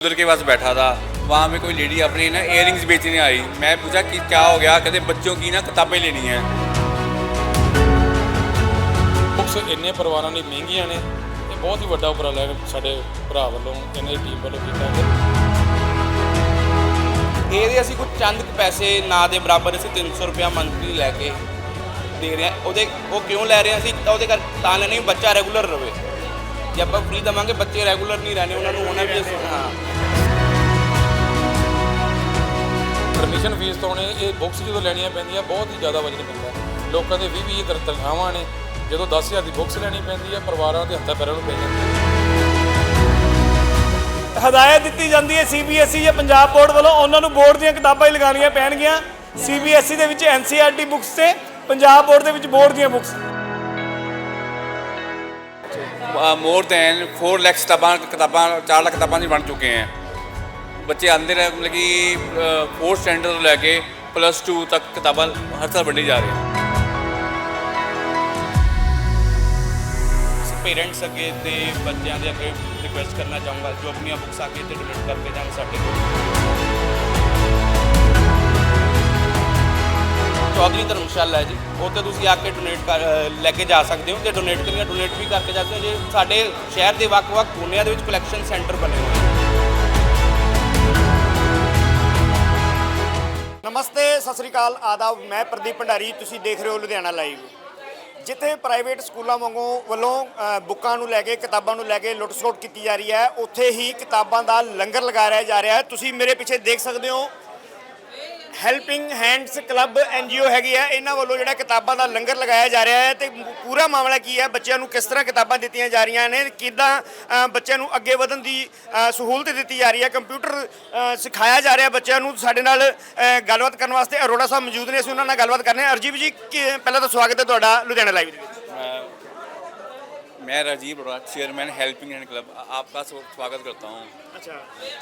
उधर के पास बैठा था वहाँ पे कोई लेडी अपनी ना इयरिंग्स बेचने आई मैं पूछा कि क्या हो गया कहते बच्चों की ना किताबें लेनी है ਬੁੱਕਸ ਇੰਨੇ ਪਰਿਵਾਰਾਂ ਲਈ ਮਹਿੰਗੀਆਂ ਨੇ ਇਹ ਬਹੁਤ ਹੀ ਵੱਡਾ ਉਪਰਾਲਾ ਹੈ ਸਾਡੇ ਭਰਾ ਵੱਲੋਂ ਇਹਨਾਂ ਦੀ ਟੀਮ ਵੱਲੋਂ ਕੀਤਾ ਗਿਆ ਇਹਦੇ ਅਸੀਂ ਕੁਝ ਚੰਦ ਕੁ ਪੈਸੇ ਨਾ ਦੇ ਬਰਾਬਰ ਅਸੀਂ 300 ਰੁਪਿਆ ਮੰਥਲੀ ਲੈ ਕੇ ਦੇ ਰਹੇ ਹਾਂ ਉਹਦੇ ਉਹ ਕਿਉਂ ਲੈ ਰਹੇ ਹਾਂ ਅਸੀਂ ਤਾਂ ਉਹਦੇ ਕਰ ਤਾਂ ਲੈਣੇ ਵੀ ਬੱਚਾ ਰੈਗੂਲਰ ਰਵੇ ਜੇ ਆਪਾਂ ਫ੍ਰੀ ਦਵਾਂਗੇ ਬੱਚੇ ਰੈਗੂਲਰ ਨਹੀਂ ਰਹਿਣੇ ਉਹਨਾਂ ਨੂੰ ਹੋਣਾ ਵੀ ਅਸੀਂ- ਹਾਂ ਪਰਮਿਸ਼ਨ ਫੀਸ ਤੋਂ ਨੇ ਇਹ ਬੁੱਕਸ ਜਦੋਂ ਲੈਣੀਆਂ ਪੈਂਦੀਆਂ ਬਹੁਤ ਹੀ ਜ਼ਿਆਦਾ ਵਜਨ ਪੈਂਦਾ ਲੋਕਾਂ ਦੇ 20 20 ਤਨਖਾਹਾਂ ਨੇ ਜਦੋਂ 10000 ਦੀ ਬੁੱਕਸ ਲੈਣੀ ਪੈਂਦੀ ਹੈ ਪਰਿਵਾਰਾਂ ਦੇ ਹੱਥਾਂ ਪੈਰਾਂ ਨੂੰ ਪੈ ਜਾਂਦੀ ਹੈ ਹਦਾਇਤ ਦਿੱਤੀ ਜਾਂਦੀ ਹੈ ਸੀਬੀਐਸਈ ਜਾਂ ਪੰਜਾਬ ਬੋਰਡ ਵੱਲੋਂ ਉਹਨਾਂ ਨੂੰ ਬੋਰਡ ਦੀਆਂ ਕਿਤਾਬਾਂ ਹੀ ਲਗਾਉਣੀਆਂ ਪੈਣਗੀਆਂ। ਸੀਬੀਐਸਈ ਦੇ ਵਿੱਚ ਐਨਸੀਆਰਟੀ ਬੁੱਕਸ ਤੇ ਪੰਜਾਬ ਬੋਰਡ ਦੇ ਵਿੱਚ ਬੋਰਡ ਦੀਆਂ ਬੁੱਕਸ। ਮੋਰ ਦੈਨ 4 ਲੱਖ ਕਿਤਾਬਾਂ ਕਿਤਾਬਾਂ 4 ਲੱਖ ਕਿਤਾਬਾਂ ਦੀ ਬਣ ਚੁੱਕੇ ਹੈ। ਬੱਚੇ ਆਂਦੇ ਰਹੇ ਮਤਲਬ ਕਿ ਫੋਰਥ ਸਟੈਂਡਰਡ ਤੋਂ ਲੈ ਕੇ ਪਲੱਸ 2 ਤੱਕ ਕਿਤਾਬਾਂ ਹਰ ਸਾਲ ਵੰਡੀ ਜਾ ਰਹੀਆਂ। ਪੇਰੈਂਟਸ ਅੱਗੇ ਤੇ ਬੱਚਿਆਂ ਦੇ ਅੱਗੇ ਰਿਕੁਐਸਟ ਕਰਨਾ ਚਾਹੂੰਗਾ, ਜੋ ਆਪਣੀਆਂ ਬੁੱਕਸ ਆ ਕੇ ਤੇ ਡੋਨੇਟ ਕਰਕੇ ਜਾਣ ਸਾਡੇ ਕੋਲ। ਚੌਧਰੀ ਧਰਮਸ਼ਾਲਾ ਹੈ ਜੀ, ਉੱਥੇ ਤੁਸੀਂ ਆ ਕੇ ਡੋਨੇਟ ਕਰ ਲੈ ਕੇ ਜਾ ਸਕਦੇ ਹੋ, ਤੇ ਡੋਨੇਟ ਕਰਨੀਆਂ ਡੋਨੇਟ ਵੀ ਕਰਕੇ ਜਾ ਸਕਦੇ ਹੋ। ਜੇ ਸਾਡੇ ਸ਼ਹਿਰ ਦੇ ਵੱਖ-ਵੱਖ ਕੋਨਿਆਂ ਦੇ ਵਿੱਚ ਕਲੈਕਸ਼ਨ ਸੈਂਟਰ ਬਣੇ ਹੋਏ ਨਮਸਤੇ, ਸਤਿ ਸ੍ਰੀ ਅਕਾਲ, ਆਦਾਬ, ਮੈਂ ਪ੍ਰਦੀਪ ਭੰਡਾਰੀ, ਤੁਸੀਂ ਦੇਖ ਰਹੇ ਹੋ ਲੁਧਿਆਣਾ ਲਾਈਵ। ਜਿੱਥੇ ਪ੍ਰਾਈਵੇਟ ਸਕੂਲਾਂ ਵਾਂਗੂ ਵੱਲੋਂ ਬੁੱਕਾਂ ਨੂੰ ਲੈ ਕੇ, ਕਿਤਾਬਾਂ ਨੂੰ ਲੈ ਕੇ ਲੁੱਟ-ਖਸੁੱਟ ਕੀਤੀ ਜਾ ਰਹੀ ਹੈ, ਉੱਥੇ ਹੀ ਕਿਤਾਬਾਂ ਦਾ ਲੰਗਰ ਲਗਾਇਆ ਜਾ ਰਿਹਾ ਹੈ। ਤੁਸੀਂ ਮੇਰੇ ਪਿੱਛੇ ਦੇਖ ਸਕਦੇ ਹੋ ਹੈਲਪਿੰਗ ਹੈਂਡਸ ਕਲੱਬ ਐਨਜੀਓ ਹੈਗੀ ਹੈ ਇਹਨਾਂ ਵੱਲੋਂ ਜਿਹੜਾ ਕਿਤਾਬਾਂ ਦਾ ਲੰਗਰ ਲਗਾਇਆ ਜਾ ਰਿਹਾ ਹੈ ਤੇ ਪੂਰਾ ਮਾਮਲਾ ਕੀ ਹੈ, ਬੱਚਿਆਂ ਨੂੰ ਕਿਸ ਤਰ੍ਹਾਂ ਕਿਤਾਬਾਂ ਦਿੱਤੀਆਂ ਜਾ ਰਹੀਆਂ ਨੇ, ਕਿੱਦਾਂ ਬੱਚਿਆਂ ਨੂੰ ਅੱਗੇ ਵਧਣ ਦੀ ਸਹੂਲਤ ਦਿੱਤੀ ਜਾ ਰਹੀ ਹੈ, ਕੰਪਿਊਟਰ ਸਿਖਾਇਆ ਜਾ ਰਿਹਾ ਬੱਚਿਆਂ ਨੂੰ, ਸਾਡੇ ਨਾਲ ਗੱਲਬਾਤ ਕਰਨ ਵਾਸਤੇ ਅਰੋੜਾ ਸਾਹਿਬ ਮੌਜੂਦ ਨੇ, ਅਸੀਂ ਉਹਨਾਂ ਨਾਲ ਗੱਲਬਾਤ ਕਰਨੇ ਹਾਂ। ਅਰਜੀਤ ਜੀ, ਕੀ- ਪਹਿਲਾਂ ਤਾਂ ਸਵਾਗਤ ਹੈ ਤੁਹਾਡਾ, ਲੁਧਿਆਣਾ ਲਾਈਵ ਦੇ मैं Rajeev Arora chairman helping hand club आपका स्वागत करता हूँ। अच्छा।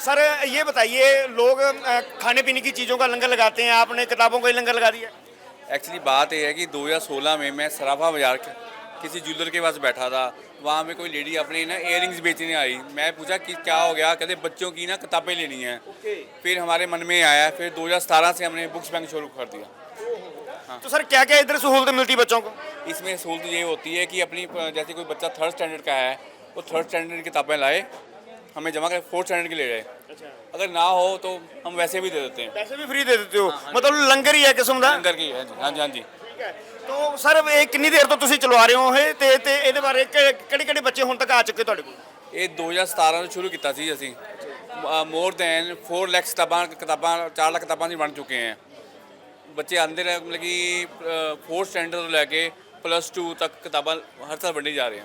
सर ये बताइए लोग खाने पीने की चीज़ों का लंगर लगाते हैं आपने किताबों का ही लंगर लगा दिया? एक्चुअली बात यह है कि 2016 में मैं सराफा बाज़ार के किसी ज्वेलर के पास बैठा था वहाँ पे कोई लेडी अपनी ना इयरिंग्स बेचने आई। मैं पूछा कि क्या हो गया कहते बच्चों की ना किताबें लेनी है। फिर हमारे मन में आया फिर 2017 से हमने बुक्स बैंक शुरू कर दिया। तो सर क्या क्या इधर सहूलत मिलती है बच्चों को इसमें सहूलत ये होती है कि अपनी जैसे कोई बच्चा थर्ड स्टैंडर्ड का है वो थर्ड स्टैंडर्ड की किताबें लाए हमें जमा कर फोर्थ स्टैंडर्ड की ले जाए अगर ना हो तो हम वैसे भी दे देते हैं पैसे भी फ्री दे देते हो मतलब लंगर ही है किस्म ਦਾ लंगर की है जी हाँ जी हाँ जी ਤੋ ਸਰ ਇਹ ਕਿੰਨੀ ਦੇਰ ਤੋਂ ਤੁਸੀਂ ਚਲਵਾ ਰਹੇ ਹੋ ਇਹ ਤੇ ਤੇ ਇਹਦੇ ਬਾਰੇ ਕਿਹੜੇ ਕਿਹੜੇ ਬੱਚੇ ਹੁਣ ਤੱਕ ਆ ਚੁੱਕੇ ਤੁਹਾਡੇ ਕੋਲ ਇਹ 2017 ਤੋਂ ਸ਼ੁਰੂ ਕੀਤਾ ਸੀ ਅਸੀਂ ਮੋਰ ਦੈਨ 4 ਲੱਖ ਕਿਤਾਬਾਂ ਕਿਤਾਬਾਂ 4 ਲੱਖ ਕਿਤਾਬਾਂ ਦੀ ਬਣ ਚੁੱਕੇ हैं ਬੱਚੇ ਆਂਦੇ ਰਹੇ ਮਤਲਬ ਕਿ ਫੋਰਥ ਸਟੈਂਡਰਡ ਤੋਂ ਲੈ ਕੇ ਪਲੱਸ 2 ਤੱਕ ਕਿਤਾਬਾਂ ਹਰ ਸਾਲ ਵੰਡੀ ਜਾ ਰਹੀਆਂ।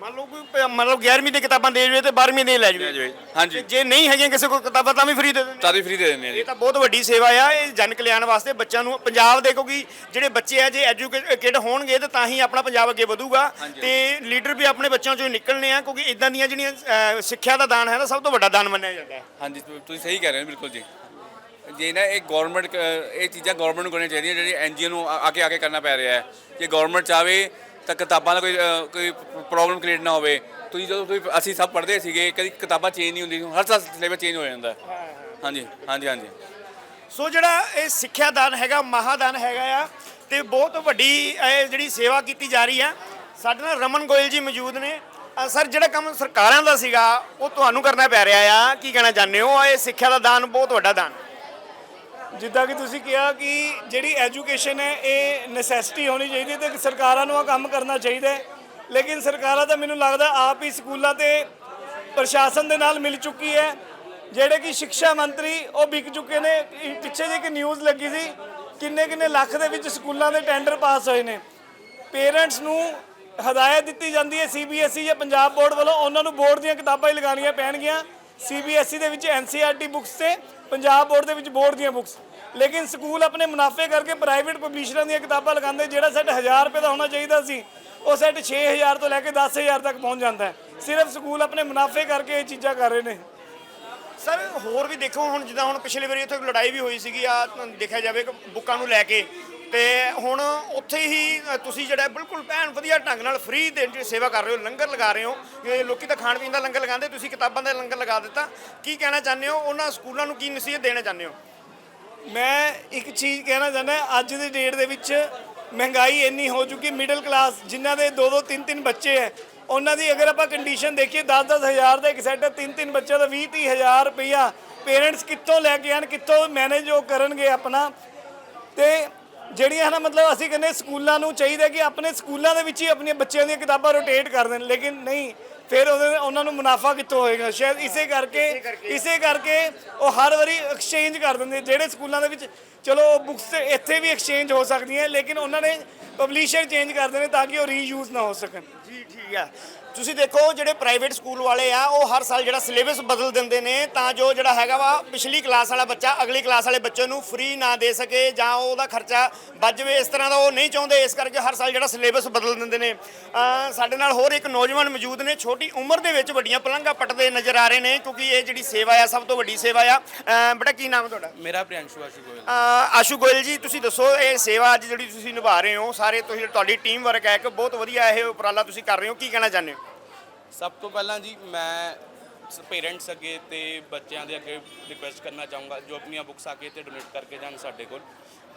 ਮੰਨ ਲਓ ਕੋਈ ਪ- ਮਤਲਬ 11ਵੀਂ ਦੀ ਕਿਤਾਬਾਂ ਦੇ ਜਵੇ ਤੇ 12ਵੀਂ ਦੀ ਲੈ ਜਵੇ ਹਾਂਜੀ। ਜੇ ਨਹੀਂ ਹੈਗੀਆਂ ਕਿਸੇ ਕੋਲ ਕਿਤਾਬਾਂ ਤਾਂ ਵੀ ਫ੍ਰੀ ਦੇ ਦਿੰਦੇ ਸਾਰੀ ਫ੍ਰੀ ਦੇ ਦਿੰਦੇ ਆ ਜੀ। ਇਹ ਤਾਂ ਬਹੁਤ ਵੱਡੀ ਸੇਵਾ ਆ ਇਹ ਜਨ ਕਲਿਆਣ ਵਾਸਤੇ ਬੱਚਿਆਂ ਨੂੰ ਪੰਜਾਬ ਦੇ ਕਿਉਂਕਿ ਜਿਹੜੇ ਬੱਚੇ ਆ ਜੇ ਐਜੂਕੇਟਡ ਹੋਣਗੇ ਤਾਂ ਤਾਂ ਹੀ ਆਪਣਾ ਪੰਜਾਬ ਅੱਗੇ ਵਧੂਗਾ। ਤੇ ਲੀਡਰ ਵੀ ਆਪਣੇ ਬੱਚਿਆਂ ਚੋਂ ਨਿਕਲਣੇ ਆ ਕਿਉਂਕਿ ਇਦਾਂ ਦੀਆਂ ਜਿਹੜੀਆਂ ਸਿੱਖਿਆ ਦਾ ਦਾਨ ਹੈ ਨਾ ਸਭ ਤੋਂ ਵੱਡਾ ਦਾਨ ਮੰਨਿਆ ਜਾਂਦਾ ਹੈ। ਹਾਂਜੀ ਤੁ- ਤੁਸੀਂ ਸਹੀ ਕਹਿ ਰਹੇ ਹੋ ਬਿਲਕੁਲ ਜੀ। ਜੇ ਨਾ ਇਹ ਗਵਰਨਮੈਂਟ ਇਹ ਚੀਜ਼ਾਂ ਗਵਰਨਮੈਂਟ ਨੂੰ ਕਰਨੀਆਂ ਚਾਹੀਦੀਆਂ ਜਿਹੜੀ ਐਨਜੀਓ ਨੂੰ ਆ- ਅੱਗੇ ਆ ਕੇ ਕਰਨਾ ਪੈ ਰਿਹਾ ਹੈ। ਜੇ ਗਵਰਨਮੈਂਟ ਚਾਵੇ ਤਾਂ ਕਿਤਾਬਾਂ ਦਾ ਕੋਈ ਕੋਈ ਪ੍ਰੋਬਲਮ ਕ੍ਰੀਏਟ ਨਾ ਹੋਵੇ। ਤੁਸੀਂ ਜਦੋਂ ਤੁਸੀਂ ਅਸੀਂ ਸਭ ਪੜ੍ਹਦੇ ਸੀਗੇ ਕਦੀ ਕਿਤਾਬਾਂ ਚੇਂਜ ਨਹੀਂ ਹੁੰਦੀ ਹਰ ਸਾਲ ਸਿਲੇਬਸ ਚੇਂਜ ਹੋ ਜਾਂਦਾ। ਹਾਂਜੀ ਹਾਂਜੀ ਹਾਂਜੀ। ਸੋ ਜਿਹੜਾ ਇਹ ਸਿੱਖਿਆ ਦਾਨ ਹੈਗਾ ਮਹਾਦਾਨ ਹੈਗਾ ਆ ਤੇ ਬਹੁਤ ਵੱਡੀ ਇਹ ਜਿਹੜੀ ਸੇਵਾ ਕੀਤੀ ਜਾ ਰਹੀ ਆ ਸਾਡੇ ਨਾਲ ਰਮਨ ਗੋਇਲ ਜੀ ਮੌਜੂਦ ਨੇ। ਸਰ ਜਿਹੜਾ ਕੰਮ ਸਰਕਾਰਾਂ ਦਾ ਸੀਗਾ ਉਹ ਤੁਹਾਨੂੰ ਕਰਨਾ ਪੈ ਰਿਹਾ ਆ। ਕੀ ਕਹਿਣਾ ਚਾਹੁੰਦੇ ਹੋ? ਇਹ ਸਿੱਖਿਆ ਦਾ ਦਾਨ ਬਹੁਤ ਵੱਡਾ ਦਾਨ। ਜਿੱਦਾਂ ਕਿ ਤੁਸੀਂ ਕਿਹਾ ਕਿ ਜਿਹੜੀ ਐਜੂਕੇਸ਼ਨ ਹੈ, ਇਹ ਨੈਸੈਸਿਟੀ ਹੋਣੀ ਚਾਹੀਦੀ ਹੈ ਤੇ ਸਰਕਾਰਾਂ ਨੂੰ ਆ ਕੰਮ ਕਰਨਾ ਚਾਹੀਦਾ ਹੈ। ਲੇਕਿਨ ਸਰਕਾਰਾਂ ਤਾਂ ਮੈਨੂੰ ਲੱਗਦਾ ਆਪ ਹੀ ਸਕੂਲਾਂ ਤੇ ਪ੍ਰਸ਼ਾਸਨ ਦੇ ਨਾਲ ਮਿਲ ਚੁੱਕੀ ਹੈ। ਜਿਹੜੇ ਕਿ ਸਿੱਖਿਆ ਮੰਤਰੀ, ਉਹ ਵਿਕ ਚੁੱਕੇ ਨੇ। ਪਿੱਛੇ ਜੇ ਇੱਕ ਨਿਊਜ਼ ਲੱਗੀ ਸੀ ਕਿੰਨੇ ਕਿੰਨੇ ਲੱਖ ਦੇ ਵਿੱਚ ਸਕੂਲਾਂ ਦੇ ਟੈਂਡਰ ਪਾਸ ਹੋਏ ਨੇ। ਪੇਰੈਂਟਸ ਨੂੰ ਹਦਾਇਤ ਦਿੱਤੀ ਜਾਂਦੀ ਹੈ ਸੀਬੀਐਸਈ ਜਾਂ ਪੰਜਾਬ ਬੋਰਡ ਵੱਲੋਂ। ਉਹਨਾਂ ਨੂੰ ਬੋਰਡ ਦੀਆਂ ਕਿਤਾਬਾਂ ਹੀ ਲਗਾਉਣੀਆਂ ਪੈਣਗੀਆਂ। ਸੀਬੀਐਸਈ ਦੇ ਵਿੱਚ ਐਨਸੀਆਰਟੀ ਬੁੱਕਸ ਤੇ, ਪੰਜਾਬ ਬੋਰਡ ਦੇ ਵਿੱਚ ਬੋਰਡ ਦੀਆਂ ਬੁੱਕਸ ਲੇਕਿਨ ਸਕੂਲ ਆਪਣੇ ਮੁਨਾਫੇ ਕਰਕੇ ਪ੍ਰਾਈਵੇਟ ਪਬਲਿਸ਼ਰਾਂ ਦੀਆਂ ਕਿਤਾਬਾਂ ਲਗਾਉਂਦੇ, ਜਿਹੜਾ ਸੈੱਟ 1000 ਰੁਪਏ ਦਾ ਹੋਣਾ ਚਾਹੀਦਾ ਸੀ, ਉਹ ਸੈੱਟ 6000 ਤੋਂ ਲੈ ਕੇ 10000 ਤੱਕ ਪਹੁੰਚ ਜਾਂਦਾ ਹੈ। ਸਿਰਫ ਸਕੂਲ ਆਪਣੇ ਮੁਨਾਫੇ ਕਰਕੇ ਇਹ ਚੀਜ਼ਾਂ ਕਰ ਰਹੇ ਨੇ। ਸਰ, ਹੋਰ ਵੀ ਦੇਖੋ, ਹੁਣ ਜਿੱਦਾਂ ਹੁਣ ਪਿਛਲੇ ਵਾਰੀ ਇੱਥੇ ਲੜਾਈ ਵੀ ਹੋਈ ਸੀਗੀ ਆ ਦੇਖਿਆ ਜਾਵੇ ਕਿ ਬੁੱਕਾਂ ਨੂੰ ਲੈ ਕੇ। ਤੇ ਹੁਣ ਉੱਥੇ ਹੀ ਤੁਸੀਂ ਜਿਹੜਾ ਬਿਲਕੁਲ ਭੈਣ ਵਧੀਆ ਢੰਗ ਨਾਲ ਫ੍ਰੀ ਦੇ ਸੇਵਾ ਕਰ ਰਹੇ ਹੋ, ਲੰਗਰ ਲਗਾ ਰਹੇ ਹੋ। ਇਹ ਲੋਕੀ ਤਾਂ ਖਾਣ ਪੀਣ ਦਾ ਲੰਗਰ ਲਗਾਉਂਦੇ, ਤੁਸੀਂ ਕਿਤਾਬਾਂ ਦਾ ਲੰਗਰ ਲਗਾ ਦਿੱਤਾ। ਕੀ ਕਹਿਣਾ ਚਾਹੁੰਦੇ ਹੋ? ਉਹਨਾਂ ਸਕੂਲਾਂ ਨੂੰ ਕੀ ਨਸੀਹਤ ਦੇਣਾ ਚਾਹੁੰਦੇ ਹੋ? ਮੈਂ ਇੱਕ ਚੀਜ਼ ਕਹਿਣਾ ਚਾਹੁੰਦਾ, ਅੱਜ ਦੀ ਡੇਟ ਦੇ ਵਿੱਚ ਮਹਿੰਗਾਈ ਇੰਨੀ ਹੋ ਚੁੱਕੀ ਮਿਡਲ ਕਲਾਸ ਜਿਨ੍ਹਾਂ ਦੇ ਦੋ ਦੋ ਤਿੰਨ ਤਿੰਨ ਬੱਚੇ ਹੈ, ਉਹਨਾਂ ਦੀ ਅਗਰ ਆਪਾਂ ਕੰਡੀਸ਼ਨ ਦੇਖੀਏ 10-10 ਹਜ਼ਾਰ ਦਾ ਇੱਕ ਸੈੱਟ ਤਿੰਨ ਤਿੰਨ ਬੱਚਿਆਂ ਦਾ 20-30 ਹਜ਼ਾਰ ਰੁਪਈਆ ਪੇਰੈਂਟਸ ਕਿੱਥੋਂ ਲੈ ਕੇ ਆਣ ਕਿੱਥੋਂ ਮੈਨੇਜ ਉਹ ਕਰਨਗੇ ਆਪਣਾ। ਤੇ ਜਿਹੜੀਆਂ ਹਨ ਮਤਲਬ ਅਸੀਂ ਕਹਿੰਦੇ ਸਕੂਲਾਂ ਨੂੰ ਚਾਹੀਦਾ ਕਿ ਆਪਣੇ ਸਕੂਲਾਂ ਦੇ ਵਿੱਚ ਹੀ ਆਪਣੀਆਂ ਬੱਚਿਆਂ ਦੀਆਂ ਕਿਤਾਬਾਂ ਰੋਟੇਟ ਕਰ ਦੇਣ, ਲੇਕਿਨ ਨਹੀਂ ਫਿਰ ਉਹਦੇ ਉਹਨਾਂ ਨੂੰ ਮੁਨਾਫਾ ਕਿੱਥੋਂ ਹੋਏਗਾ? ਸ਼ਾਇਦ ਇਸੇ ਕਰਕੇ ਇਸੇ ਕਰਕੇ। ਉਹ ਹਰ ਵਾਰੀ ਐਕਸਚੇਂਜ ਕਰ ਦਿੰਦੇ ਜਿਹੜੇ ਸਕੂਲਾਂ ਦੇ ਵਿੱਚ ਚਲੋ ਬੁੱਕਸ ਇੱਥੇ ਵੀ ਐਕਸਚੇਂਜ ਹੋ ਸਕਦੀਆਂ ਲੇਕਿਨ ਉਹਨਾਂ ਨੇ ਪਬਲਿਸ਼ਰ ਚੇਂਜ ਕਰ ਦੇਣੇ ਤਾਂ ਕਿ ਉਹ ਰੀਯੂਜ਼ ਨਾ ਹੋ ਸਕਣ। ਜੀ ਠੀਕ ਆ ਤੁਸੀਂ ਦੇਖੋ ਜਿਹੜੇ ਪ੍ਰਾਈਵੇਟ ਸਕੂਲ ਵਾਲੇ ਆ ਉਹ ਹਰ ਸਾਲ ਜਿਹੜਾ ਸਿਲੇਬਸ ਬਦਲ ਦਿੰਦੇ ਨੇ ਤਾਂ ਜੋ ਜਿਹੜਾ ਹੈਗਾ ਵਾ ਪਿਛਲੀ ਕਲਾਸ ਵਾਲਾ ਬੱਚਾ ਅਗਲੀ ਕਲਾਸ ਵਾਲੇ ਬੱਚੇ ਨੂੰ ਫ੍ਰੀ ਨਾ ਦੇ ਸਕੇ ਜਾਂ ਉਹਦਾ ਖਰਚਾ ਬਚ ਜਾਵੇ ਇਸ ਤਰ੍ਹਾਂ ਦਾ ਉਹ ਨਹੀਂ ਚਾਹੁੰਦੇ ਇਸ ਕਰਕੇ ਹਰ ਸਾਲ ਜਿਹੜਾ ਸਿਲੇਬਸ ਬਦਲ ਦਿੰਦੇ ਨੇ। ਸਾਡੇ ਨਾਲ ਹੋਰ ਇੱਕ ਨੌਜਵਾਨ ਮੌਜੂਦ ਨੇ ਛੋਟੀ ਉਮਰ ਦੇ ਵਿੱਚ ਵੱਡੀਆਂ ਪਲੰਘਾਂ ਪੱਟਦੇ ਨਜ਼ਰ ਆ ਰਹੇ ਨੇ ਕਿਉਂਕਿ ਇਹ ਜਿਹੜੀ ਸੇਵਾ ਆ ਸਭ ਤੋਂ ਵੱਡੀ ਸੇਵਾ ਆ। ਬੇਟਾ ਕੀ ਨਾਮ ਹੈ ਤੁਹਾਡਾ? ਮੇਰਾ ਪ੍ਰਿਆੰਸ਼ੂ ਆਸ਼ੂ ਗੋਇਲ। ਆਸ਼ੂ ਗੋਇਲ ਜੀ, ਤੁਸੀਂ ਦੱਸੋ, ਇਹ ਸੇਵਾ ਅੱਜ ਜਿਹੜੀ ਤੁਸੀਂ ਨਿਭਾ ਰਹੇ ਹੋ, ਸਾਰੇ ਤੁਸੀਂ ਤੁਹਾਡੀ ਟੀਮ ਵਰਕ ਹੈ ਕਿ ਬਹੁਤ ਵਧੀਆ ਇਹ ਉਪਰਾਲਾ ਤੁਸੀਂ ਕਰ ਰਹੇ ਹੋ, ਕੀ ਕਹਿਣਾ ਚਾਹੁੰਦੇ ਹੋ? ਸਭ ਤੋਂ ਪਹਿਲਾਂ ਜੀ, ਮੈਂ ਪੇਰੈਂਟਸ ਅੱਗੇ ਤੇ ਬੱਚਿਆਂ ਦੇ ਅੱਗੇ ਰਿਕੁਐਸਟ ਕਰਨਾ ਚਾਹੂੰਗਾ, ਜੋ ਆਪਣੀਆਂ ਬੁੱਕਸ ਆ ਕੇ ਤੇ ਡੋਨੇਟ ਕਰਕੇ ਜਾਣ ਸਾਡੇ ਕੋਲ।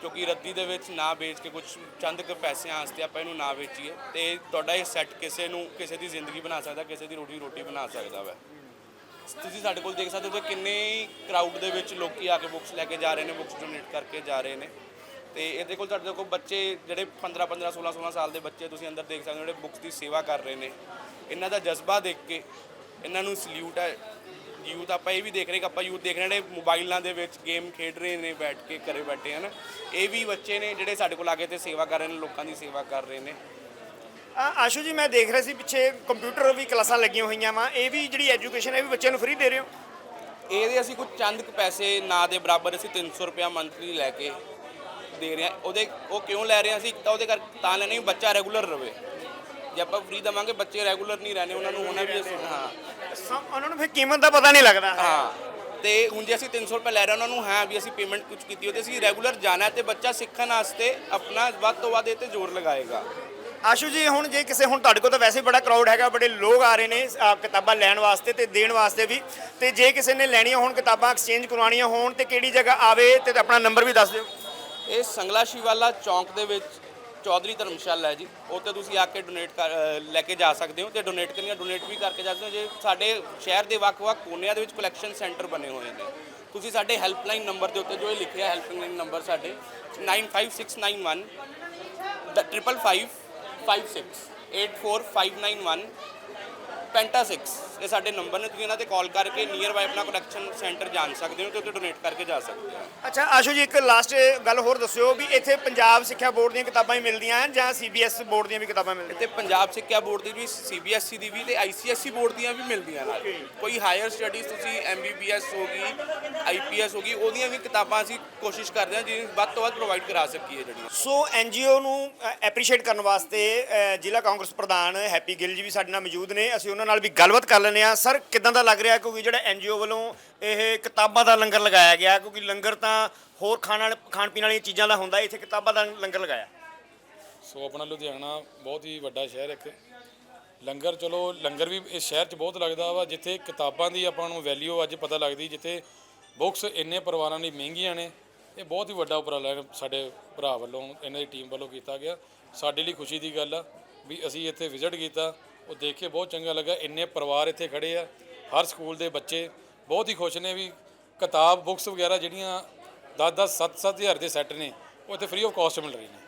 ਕਿਉਂਕਿ ਰੱਦੀ ਦੇ ਵਿੱਚ ਨਾ ਵੇਚ ਕੇ ਕੁਝ ਚੰਦ ਕੁ ਪੈਸਿਆਂ ਵਾਸਤੇ ਆਪਾਂ ਇਹਨੂੰ ਨਾ ਵੇਚੀਏ, ਤੇ ਤੁਹਾਡਾ ਇਹ ਸੈੱਟ ਕਿਸੇ ਨੂੰ, ਕਿਸੇ ਦੀ ਜ਼ਿੰਦਗੀ ਬਣਾ ਸਕਦਾ, ਕਿਸੇ ਦੀ ਰੋਟੀ ਰੋਟੀ ਬਣਾ ਸਕਦਾ ਵਾ। ਤੁਸੀਂ ਸਾਡੇ ਕੋਲ ਦੇਖ ਸਕਦੇ ਹੋ ਕਿ ਕਿੰਨੇ ਹੀ ਕਰਾਊਡ ਦੇ ਵਿੱਚ ਲੋਕੀ ਆ ਕੇ ਬੁੱਕਸ ਲੈ ਕੇ ਜਾ ਰਹੇ ਨੇ ਬੁੱਕਸ ਡੋਨੇਟ ਕਰਕੇ ਜਾ ਰਹੇ ਨੇ। ਤੇ ਇਹਦੇ ਕੋਲ ਤੁਹਾਡੇ ਕੋਲ ਬੱਚੇ ਜਿਹੜੇ 15 15 16 16 ਸਾਲ ਦੇ ਬੱਚੇ ਤੁਸੀਂ ਅੰਦਰ ਦੇਖ ਸਕਦੇ ਹੋ, ਜਿਹੜੇ ਬੁੱਕਸ ਦੀ ਸੇਵਾ ਕਰ ਰਹੇ ਨੇ। ਇਹਨਾਂ ਦਾ ਜਜ਼ਬਾ ਦੇਖ ਕੇ ਇਹਨਾਂ ਨੂੰ ਸਲੂਟ ਹੈ। ਯੂਥ ਆਪਾਂ ਇਹ ਵੀ ਦੇਖ ਰਹੇ ਕਿ ਆਪਾਂ ਯੂਥ ਦੇਖ ਰਹੇ ਨੇ ਮੋਬਾਈਲਾਂ ਦੇ ਵਿੱਚ ਗੇਮ ਖੇਡ ਰਹੇ ਨੇ, ਬੈਠ ਕੇ ਘਰੇ ਬੈਠੇ ਹਨ। ਇਹ ਵੀ ਬੱਚੇ ਨੇ ਜਿਹੜੇ ਸਾਡੇ ਕੋਲ ਆ ਕੇ ਤੇ ਸੇਵਾ ਕਰ ਰਹੇ ਨੇ, ਲੋਕਾਂ ਦੀ ਸੇਵਾ ਕਰ ਰਹੇ ਨੇ। ਆਸ਼ੂ ਜੀ ਮੈਂ ਦੇਖ ਰਿਹਾ ਸੀ ਪਿੱਛੇ ਕੰਪਿਊਟਰ ਵੀ ਕਲਾਸਾਂ ਲੱਗੀਆਂ ਹੋਈਆਂ ਵਾ। ਇਹ ਵੀ ਜਿਹੜੀ ਐਜੂਕੇਸ਼ਨ ਹੈ ਇਹ ਵੀ ਬੱਚਿਆਂ ਨੂੰ ਫ੍ਰੀ ਦੇ ਰਹੇ ਹੋ? ਇਹਦੇ ਅਸੀਂ ਕੁਝ ਚੰਦ ਕੁ ਪੈਸੇ ਨਾ ਦੇ ਬਰਾਬਰ ਅਸੀਂ 300 ਰੁਪਿਆ ਮੰਥਲੀ ਲੈ ਕੇ ਦੇ ਰਹੇ ਹਾਂ। ਉਹਦੇ ਉਹ ਕਿਉਂ ਲੈ ਰਹੇ ਹਾਂ ਅਸੀਂ? ਇੱਕ ਤਾਂ ਉਹਦੇ ਕਰ ਤਾਂ ਲੈਣੇ ਵੀ ਬੱਚਾ ਰੈਗੂਲਰ ਰਵੇ। ਜੇ ਆਪਾਂ ਫ੍ਰੀ ਦਵਾਂਗੇ ਬੱਚੇ ਰੈਗੂਲਰ ਨਹੀਂ ਰਹਿਣੇ ਉਹਨਾਂ ਨੂੰ ਹੋਣਾ ਵੀ ਅਸੀਂ ਹਾਂ। ਸਮ- ਉਹਨਾਂ ਨੂੰ ਫਿਰ ਕੀਮਤ ਦਾ ਪਤਾ ਨਹੀਂ ਲੱਗਦਾ। ਹਾਂ। ਤੇ ਹੁਣ ਜੇ ਅਸੀਂ 300 ਰੁਪਏ ਲੈ ਰਹੇ ਹਾਂ ਉਹਨਾਂ ਨੂੰ ਹਾਂ ਵੀ ਅਸੀਂ ਪੇਮੈਂਟ ਕੁਝ ਕੀਤੀ ਉਹਦੇ ਅਸੀਂ ਰੈਗੂਲਰ ਜਾਣਾ ਹੈ ਤੇ ਬੱਚਾ ਸਿੱਖਣ ਵਾਸਤੇ ਆਪਣਾ ਵੱਧ ਤੋਂ ਵੱਧ ਇਹ ਤੇ ਜ਼ੋਰ ਲਗਾਏਗਾ। ਆਸ਼ੂ ਜੀ ਹੁਣ ਜੇ ਕਿਸੇ ਹੁਣ ਤੁਹਾਡੇ ਕੋਲ ਤਾਂ ਵੈਸੇ ਹੀ ਬੜਾ ਕਰਾਊਡ ਹੈਗਾ ਬੜੇ ਲੋਕ ਆ ਰਹੇ ਨੇ ਅ, ਕਿਤਾਬਾਂ ਲੈਣ ਵਾਸਤੇ ਤੇ ਦੇਣ ਵਾਸਤੇ ਵੀ। ਤੇ ਜੇ ਕਿਸੇ ਨੇ ਲੈਣੀਆਂ ਹੋਣ ਕਿਤਾਬਾਂ ਐਕਸਚੇਂਜ ਕਰਵਾਉਣੀਆਂ ਹੋਣ ਤੇ ਕਿਹੜੀ ਜਗ੍ਹਾ ਆਵੇ ਤੇ ਆਪਣਾ ਨੰਬਰ ਵੀ ਦੱਸ ਦਿਓ। ਇਹ ਸੰਗਲਾ ਸ਼ਿਵਾਲਾ ਚੌਂਕ ਦੇ ਵਿੱਚ ਚੌਧਰੀ ਧਰਮਸ਼ਾਲਾ ਹੈ ਜੀ। ਉੱਥੇ ਤੁਸੀਂ ਆ ਕੇ ਡੋਨੇਟ ਕਰ ਅ, ਲੈ ਕੇ ਜਾ ਸਕਦੇ ਹੋ ਤੇ ਡੋਨੇਟ ਕਰਨੀਆਂ ਡੋਨੇਟ ਵੀ ਕਰਕੇ ਜਾ ਸਕਦੇ ਹੋ। ਜੇ ਸਾਡੇ ਸ਼ਹਿਰ ਦੇ ਵੱਖ-ਵੱਖ ਕੋਨਿਆਂ ਦੇ ਵਿੱਚ ਕਲੈਕਸ਼ਨ ਸੈਂਟਰ ਬਣੇ ਹੋਏ ਨੇ ਤੁਸੀਂ ਸਾਡੇ ਹੈਲਪਲਾਈਨ ਨੰਬਰ ਦੇ ਉੱਤੇ ਜੋ ਇਹ ਲਿਖਿਆ ਹੈਲਪਲਾਈਨ ਨੰਬਰ ਸਾਡੇ 95691 five six eight four five nine one ਪੈਂਟਾ 6 ਇਹ ਸਾਡੇ ਨੰਬਰ ਨੇ ਤੁਸੀਂ ਇਹਨਾਂ ਤੇ ਕਾਲ ਕਰਕੇ ਨੀਅਰ ਬਾਈ ਆਪਣਾ ਕਲੈਕਸ਼ਨ ਸੈਂਟਰ ਜਾਣ ਸਕਦੇ ਹੋ ਤੇ ਉੱਥੇ ਡੋਨੇਟ ਕਰਕੇ ਜਾ ਸਕਦੇ ਹੋ। ਅੱਛਾ ਆਸ਼ੂ ਜੀ ਇੱਕ ਲਾਸਟ ਗੱਲ ਹੋਰ ਦੱਸਿਓ ਵੀ ਇੱਥੇ ਪੰਜਾਬ ਸਿੱਖਿਆ ਬੋਰਡ ਦੀਆਂ ਕਿਤਾਬਾਂ ਹੀ ਮਿਲਦੀਆਂ ਹਨ ਜਾਂ ਸੀਬੀਐਸ ਬੋਰਡ ਦੀਆਂ ਵੀ ਕਿਤਾਬਾਂ ਮਿਲਦੀਆਂ ਤੇ ਪੰਜਾਬ ਸਿੱਖਿਆ ਬੋਰਡ ਦੀ ਵੀ ਸੀਬੀਐਸਈ ਦੀ ਵੀ ਤੇ ਆਈਸੀਐਸਈ ਬੋਰਡ ਦੀਆਂ ਵੀ ਮਿਲਦੀਆਂ ਨਾਲ। ਕੋਈ ਹਾਇਰ ਸਟੱਡੀਜ਼ ਤੁਸੀਂ ਐਮਬੀਬੀਐਸ ਹੋ ਗਈ ਆਈਪੀਐਸ ਹੋ ਗਈ ਉਹਦੀਆਂ ਵੀ ਕਿਤਾਬਾਂ ਅਸੀਂ ਕੋਸ਼ਿਸ਼ ਕਰਦੇ ਹਾਂ ਜਿਹਨੂੰ ਵੱਧ ਤੋਂ ਵੱਧ ਪ੍ਰੋਵਾਈਡ ਕਰਾ ਸਕੀਏ ਜਿਹੜੀਆਂ। ਸੋ ਐਨਜੀਓ ਨੂੰ ਐਪਰੀਸ਼ੀਏਟ ਕਰਨ ਵਾਸਤੇ ਜ਼ਿਲ੍ਹਾ ਕਾਂਗਰਸ ਪ੍ਰਧਾਨ ਹੈਪੀ ਗਿੱਲ ਜੀ ਵੀ ਸਾਡੇ ਨਾਲ ਮੌਜੂਦ ਨੇ। ਅਸੀਂ ਉਹਨਾਂ ਨਾਲ ਵੀ ਗੱਲਬਾਤ ਕਰ ਲੈਂਦੇ ਆ ਸਰ, ਕਿਦਾਂ ਦਾ ਲੱਗ ਰਿਹਾ? ਕਿਉਂਕਿ ਜਿਹੜਾ ਐਨਜੀਓ ਵੱਲੋਂ ਇਹ ਕਿਤਾਬਾਂ ਦਾ ਲੰਗਰ ਲਗਾਇਆ ਗਿਆ, ਕਿਉਂਕਿ ਲੰਗਰ ਤਾਂ ਹੋਰ ਖਾਣ ਵਾਲੇ, ਖਾਣ ਪੀਣ ਵਾਲੀਆਂ ਚੀਜ਼ਾਂ ਦਾ ਹੁੰਦਾ, ਇੱਥੇ ਕਿਤਾਬਾਂ ਦਾ ਲੰਗਰ ਲਗਾਇਆ। ਸੋ, ਆਪਣਾ ਲੁਧਿਆਣਾ ਬਹੁਤ ਹੀ ਵੱਡਾ ਸ਼ਹਿਰ ਇੱਕ। ਲੰਗਰ, ਚਲੋ, ਲੰਗਰ ਵੀ ਇਸ ਸ਼ਹਿਰ 'ਚ ਬਹੁਤ ਲੱਗਦਾ ਵਾ, ਜਿੱਥੇ ਕਿਤਾਬਾਂ ਦੀ ਆਪਾਂ ਨੂੰ ਵੈਲਿਊ ਅੱਜ ਪਤਾ ਲੱਗਦੀ, ਜਿੱਥੇ ਬੁੱਕਸ ਇੰਨੇ ਪਰਿਵਾਰਾਂ ਲਈ ਮਹਿੰਗੀਆਂ ਨੇ। ਇਹ ਬਹੁਤ ਹੀ ਵੱਡਾ ਉਪਰਾਲਾ ਸਾਡੇ ਭਰਾ ਵੱਲੋਂ, ਇਹਨਾਂ ਦੀ ਟੀਮ ਵੱਲੋਂ ਕੀਤਾ ਗਿਆ। ਸਾਡੇ ਲਈ ਖੁਸ਼ੀ ਦੀ ਗੱਲ ਆ ਵੀ ਅਸੀਂ ਇੱਥੇ ਵਿਜ਼ਿਟ ਕੀਤਾ। ਉਹ ਦੇਖ ਕੇ ਬਹੁਤ ਚੰਗਾ ਲੱਗਾ। ਇੰਨੇ ਪਰਿਵਾਰ ਇੱਥੇ ਖੜੇ ਆ, ਹਰ ਸਕੂਲ ਦੇ ਬੱਚੇ ਬਹੁਤ ਹੀ ਖੁਸ਼ ਨੇ ਵੀ ਕਿਤਾਬ, ਬੁੱਕਸ ਵਗੈਰਾ ਜਿਹੜੀਆਂ 10-10 7-7 ਹਜ਼ਾਰ ਦੇ ਸੈੱਟ ਨੇ, ਉਹ ਇੱਥੇ ਫ੍ਰੀ ਆਫ ਕਾਸਟ ਮਿਲ ਰਹੀ ਨੇ।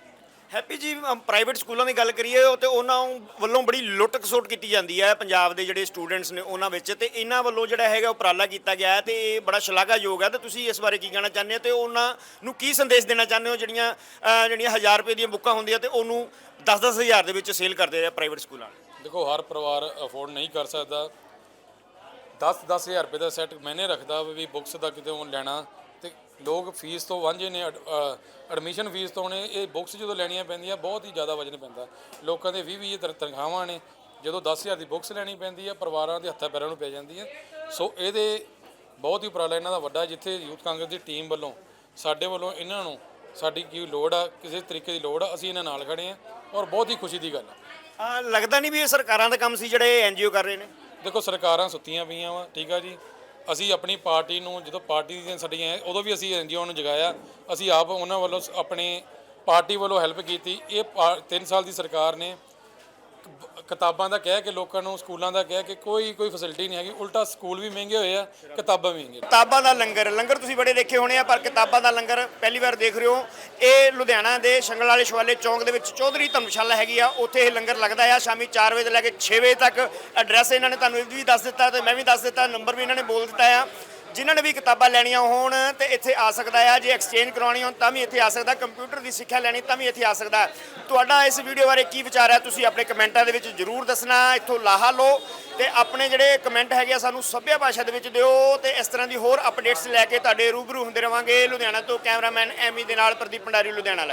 ਹੈਪੀ ਜੀ ਪ੍ਰਾਈਵੇਟ ਸਕੂਲਾਂ ਦੀ ਗੱਲ ਕਰੀਏ ਤੇ ਉਹਨਾਂ ਵੱਲੋਂ ਬੜੀ ਲੁੱਟ ਖਸੁੱਟ ਕੀਤੀ ਜਾਂਦੀ ਹੈ ਪੰਜਾਬ ਦੇ ਜਿਹੜੇ ਸਟੂਡੈਂਟਸ ਨੇ ਉਹਨਾਂ ਵਿੱਚ ਤੇ ਇਹਨਾਂ ਵੱਲੋਂ ਜਿਹੜਾ ਹੈਗਾ ਉਪਰਾਲਾ ਕੀਤਾ ਗਿਆ ਹੈ ਤੇ ਇਹ ਬੜਾ ਸ਼ਲਾਘਾਯੋਗ ਹੈ। ਤੇ ਤੁਸੀਂ ਇਸ ਬਾਰੇ ਕੀ ਕਹਿਣਾ ਚਾਹੁੰਦੇ ਹੋ ਤੇ ਉਹਨਾਂ ਨੂੰ ਕੀ ਸੰਦੇਸ਼ ਦੇਣਾ ਚਾਹੁੰਦੇ ਹੋ ਜਿਹੜੀਆਂ ਜਿਹੜੀਆਂ 1000 ਰੁਪਏ ਦੀਆਂ ਬੁੱਕਾਂ ਹੁੰਦੀਆਂ ਤੇ ਉਹਨੂੰ 10-10 ਹਜ਼ਾਰ ਦੇ ਵਿੱਚ ਸੇਲ ਕਰਦੇ ਰਹੇ ਪ੍ਰਾਈਵੇਟ ਸਕੂਲਾਂ ਵਾਲੇ? ਦੇਖੋ, ਹਰ ਪਰਿਵਾਰ ਅਫੋਰਡ ਨਹੀਂ ਕਰ ਸਕਦਾ। 10 ਹਜ਼ਾਰ ਰੁਪਏ ਦਾ ਸੈੱਟ ਮੈਨੇ ਰੱਖਦਾ ਵੀ ਬੁੱਕਸ ਦਾ ਕਿਤੇ ਲੈਣਾ ਤੇ ਲੋਕ ਫੀਸ ਤੋਂ ਵਾਂਝੇ ਨੇ ਐਡਮਿਸ਼ਨ ਫੀਸ ਤੋਂ ਨੇ, ਇਹ ਬੁੱਕਸ ਜਦੋਂ ਲੈਣੀਆਂ ਪੈਂਦੀਆਂ, ਬਹੁਤ ਹੀ ਜ਼ਿਆਦਾ ਵਜਨ ਪੈਂਦਾ। ਲੋਕਾਂ ਦੇ 20 20 ਤਨਖਾਹਾਂ ਨੇ, ਜਦੋਂ 10000 ਦੀ ਬੁੱਕਸ ਲੈਣੀ ਪੈਂਦੀ ਹੈ ਪਰਿਵਾਰਾਂ ਦੇ ਹੱਥਾਂ ਪੈਰਾਂ ਨੂੰ ਪੈ ਜਾਂਦੀ ਹੈ ਸੋ ਇਹਦੇ ਬਹੁਤ ਹੀ ਉਪਰਾਲਾ ਇਹਨਾਂ ਦਾ ਵੱਡਾ, ਜਿੱਥੇ ਯੂਥ ਕਾਂਗਰਸ ਦੀ ਟੀਮ ਵੱਲੋਂ, ਸਾਡੇ ਵੱਲੋਂ ਇਹਨਾਂ ਨੂੰ ਸਾਡੀ ਕੀ ਲੋੜ ਆ, ਕਿਸੇ ਤਰੀਕੇ ਦੀ ਲੋੜ ਆ, ਅਸੀਂ ਇਹਨਾਂ ਨਾਲ ਖੜੇ ਆ ਔਰ ਬਹੁਤ ਹੀ ਖੁਸ਼ੀ ਦੀ ਗੱਲ ਆ। ਅਹ ਲੱਗਦਾ ਨਹੀਂ ਵੀ ਇਹ ਸਰਕਾਰਾਂ ਦਾ ਕੰਮ ਸੀ ਜਿਹੜੇ ਐਨਜੀਓ ਕਰ ਰਹੇ ਨੇ? ਦੇਖੋ, ਸਰਕਾਰਾਂ ਸੁੱਤੀਆਂ ਪਈਆਂ ਵਾ, ਠੀਕ ਆ ਜੀ। ਅਸੀਂ ਆਪਣੀ ਪਾਰਟੀ ਨੂੰ, ਜਦੋਂ ਪਾਰਟੀ ਦੀਆਂ ਸਾਡੀਆਂ ਉਦੋਂ ਵੀ ਅਸੀਂ ਐਨਜੀਓ ਨੂੰ ਜਗਾਇਆ। ਅਸੀਂ ਆਪ ਉਹਨਾਂ ਵੱਲੋਂ ਸ- ਆਪਣੇ ਪਾਰਟੀ ਵੱਲੋਂ ਹੈਲਪ ਕੀਤੀ। ਇਹ 3 ਸਾਲ ਦੀ ਸਰਕਾਰ ਨੇ ਕਿਤਾਬਾਂ ਦਾ ਕਹਿ ਕੇ, ਲੋਕਾਂ ਨੂੰ, ਸਕੂਲਾਂ ਦਾ ਕਹਿ ਕੇ, ਕੋਈ ਕੋਈ ਫੈਸਿਲਿਟੀ ਨਹੀਂ ਹੈਗੀ। ਉਲਟਾ ਸਕੂਲ ਵੀ ਮਹਿੰਗੇ ਹੋਏ ਆ, ਕਿਤਾਬਾਂ ਵੀ ਮਹਿੰਗੀਆਂ। ਕਿਤਾਬਾਂ ਦਾ ਲੰਗਰ ਲੰਗਰ ਤੁਸੀਂ ਬੜੇ ਦੇਖੇ ਹੋਣੇ ਆ, ਪਰ ਕਿਤਾਬਾਂ ਦਾ ਲੰਗਰ ਪਹਿਲੀ ਵਾਰ ਦੇਖ ਰਹੇ ਹੋ। ਇਹ ਲੁਧਿਆਣਾ ਦੇ ਸ਼ੰਗਲ ਵਾਲੇ ਸ਼ਵਾਲੇ ਚੌਂਕ ਦੇ ਵਿੱਚ ਚੌਧਰੀ ਧਰਮਸ਼ਾਲਾ ਹੈਗੀ ਆ। ਉੱਥੇ ਇਹ ਲੰਗਰ ਲੱਗਦਾ ਆ। ਸ਼ਾਮੀ 4 ਵਜੇ ਤੋਂ ਲੈ ਕੇ 6 ਵਜੇ ਤੱਕ ਐਡਰੈਸ ਇਹਨਾਂ ਨੇ ਤੁਹਾਨੂੰ ਇਹ ਵੀ ਦੱਸ ਦਿੱਤਾ ਤੇ ਮੈਂ ਵੀ ਦੱਸ ਦਿੱਤਾ ਨੰਬਰ ਵੀ ਇਹਨਾਂ ਨੇ ਬੋਲ ਦਿੱਤਾ ਆ। ਜਿਨ੍ਹਾਂ ਨੇ ਵੀ ਕਿਤਾਬਾਂ ਲੈਣੀਆਂ ਹੋਣ ਤੇ ਇੱਥੇ ਆ ਸਕਦਾ ਆ, ਜੇ ਐਕਸਚੇਂਜ ਕਰਾਉਣੀ ਹੋਣ ਤਾਂ ਵੀ ਇੱਥੇ ਆ ਸਕਦਾ ਕੰਪਿਊਟਰ ਦੀ ਸਿੱਖਿਆ ਲੈਣੀ ਤਾਂ ਵੀ ਇੱਥੇ ਆ ਸਕਦਾ। ਤੁਹਾਡਾ ਇਸ ਵੀਡੀਓ ਬਾਰੇ ਕੀ ਵਿਚਾਰ ਹੈ ਤੁਸੀਂ ਆਪਣੇ ਕਮੈਂਟਾਂ ਦੇ ਵਿੱਚ ਜਰੂਰ ਦੱਸਣਾ, ਇੱਥੋਂ ਲਾਹਾ ਲਓ ਤੇ ਆਪਣੇ ਜਿਹੜੇ ਕਮੈਂਟ ਹੈਗੇ ਆ ਸਾਨੂੰ ਸੱਭਿਆ ਭਾਸ਼ਾ ਦੇ ਵਿੱਚ ਦਿਓ ਤੇ ਇਸ ਤਰ੍ਹਾਂ ਦੀ ਹੋਰ ਅਪਡੇਟਸ ਲੈ ਕੇ ਤੁਹਾਡੇ ਰੂਬਰੂ ਹੁੰਦੇ ਰਵਾਂਗੇ। ਲੁਧਿਆਣਾ ਤੋਂ ਕੈਮਰਾਮੈਨ ਐਮੀ ਦੇ ਨਾਲ ਪ੍ਰਦੀਪ ਭੰਡਾਰੀ, ਲੁਧਿਆਣਾ ਲਈ।